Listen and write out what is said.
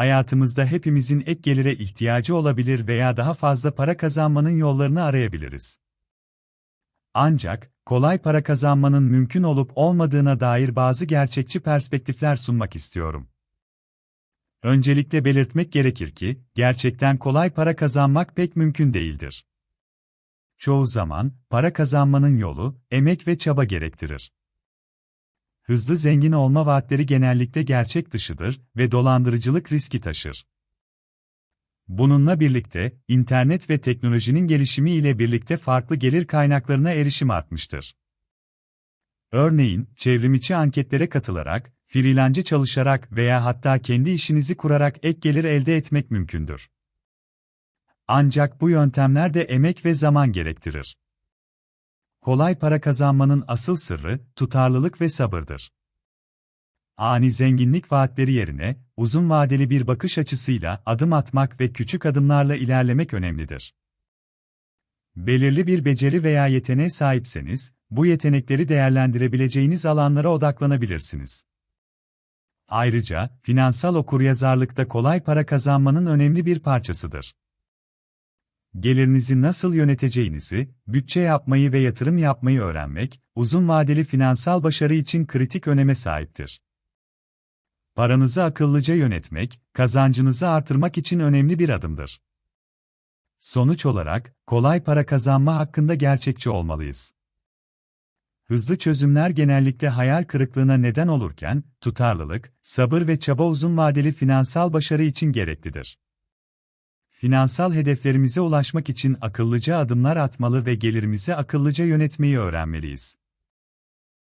hayatımızda hepimizin ek gelire ihtiyacı olabilir veya daha fazla para kazanmanın yollarını arayabiliriz. Ancak, kolay para kazanmanın mümkün olup olmadığına dair bazı gerçekçi perspektifler sunmak istiyorum. Öncelikle belirtmek gerekir ki, gerçekten kolay para kazanmak pek mümkün değildir. Çoğu zaman, para kazanmanın yolu, emek ve çaba gerektirir. Hızlı zengin olma vaatleri genellikle gerçek dışıdır ve dolandırıcılık riski taşır. Bununla birlikte, internet ve teknolojinin gelişimi ile birlikte farklı gelir kaynaklarına erişim artmıştır. Örneğin, çevrimiçi anketlere katılarak, freelance çalışarak veya hatta kendi işinizi kurarak ek gelir elde etmek mümkündür. Ancak bu yöntemler de emek ve zaman gerektirir. Kolay para kazanmanın asıl sırrı, tutarlılık ve sabırdır. Ani zenginlik vaatleri yerine, uzun vadeli bir bakış açısıyla adım atmak ve küçük adımlarla ilerlemek önemlidir. Belirli bir beceri veya yeteneğe sahipseniz, bu yetenekleri değerlendirebileceğiniz alanlara odaklanabilirsiniz. Ayrıca, finansal okuryazarlıkta kolay para kazanmanın önemli bir parçasıdır. Gelirinizi nasıl yöneteceğinizi, bütçe yapmayı ve yatırım yapmayı öğrenmek, uzun vadeli finansal başarı için kritik öneme sahiptir. Paranızı akıllıca yönetmek, kazancınızı artırmak için önemli bir adımdır. Sonuç olarak, kolay para kazanma hakkında gerçekçi olmalıyız. Hızlı çözümler genellikle hayal kırıklığına neden olurken, tutarlılık, sabır ve çaba uzun vadeli finansal başarı için gereklidir. Finansal hedeflerimize ulaşmak için akıllıca adımlar atmalı ve gelirimizi akıllıca yönetmeyi öğrenmeliyiz.